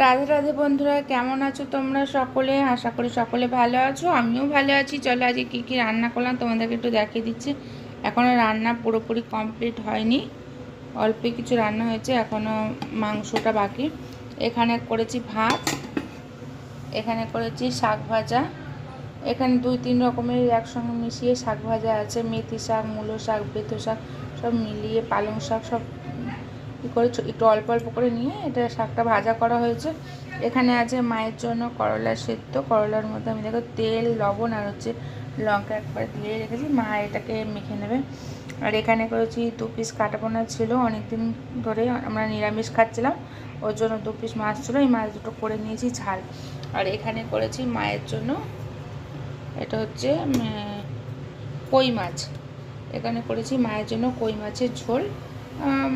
রাধে রাধে বন্ধুরা, কেমন আছো তোমরা সকলে? আশা করি সকলে ভালো আছো, আমিও ভালো আছি। চলো আজকে কী কী রান্না করলাম তোমাদেরকে একটু দেখিয়ে দিচ্ছি। এখনও রান্না পুরোপুরি কমপ্লিট হয়নি। অল্প কিছু রান্না হয়েছে এখনও মাংসটা বাকি। এখানে করেছি ভাত, এখানে করেছি শাক ভাজা। এখানে দুই, তিন রকমের একসঙ্গে মিশিয়ে শাক ভাজা আছে। মেথি শাক, মূলো শাক বেতো শাক, সব মিলিয়ে পালং শাক, সব কী করে একটু অল্প অল্প করে নিয়ে এটা শাকটা ভাজা করা হয়েছে। এখানে আছে মায়ের জন্য করলা সেদ্ধ। করলার মধ্যে আমি দেখো তেল, লবণ আর হচ্ছে লঙ্কা একবার দিয়ে রেখেছি। মা এটাকে মেখে নেবে। আর এখানে করেছি দু পিস কাটাপোনা ছিল। অনেক দিন ধরে আমরা নিরামিষ খাচ্ছিলাম। ওর জন্য দু পিস মাছ ছিল। এই মাছ দুটো করে নিয়েছি ঝাল। আর এখানে করেছি মায়ের জন্য এটা হচ্ছে কই মাছ। এখানে করেছি মায়ের জন্য কই মাছের ঝোল।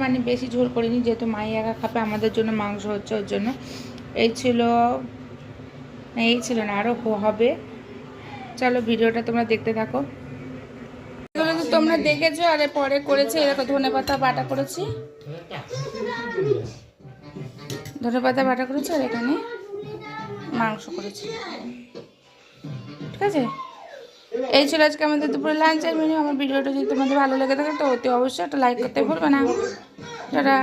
মানে বেশি ঝোল করিনি, যেহেতু মাই একা খাবে, আমাদের জন্য মাংস হচ্ছে ওর জন্য। এই ছিল এই ছিল না আরও হবে। চলো ভিডিওটা তোমরা দেখতে থাকো। তো তোমরা দেখেছ, আর পরে করেছি এরকম ধনে পাতা বাটা করেছি। ধনে পাতা বাটা করেছি, আর এখানে মাংস করেছি। ঠিক আছে? এই ছিল আজকে আমাদের দুপুরে লাঞ্চের মেনু আমার ভিডিওটা যদি তোমাদের ভালো লেগে থাকে তো অতি অবশ্যই একটা লাইক করতে ভুলবে না। টাটা।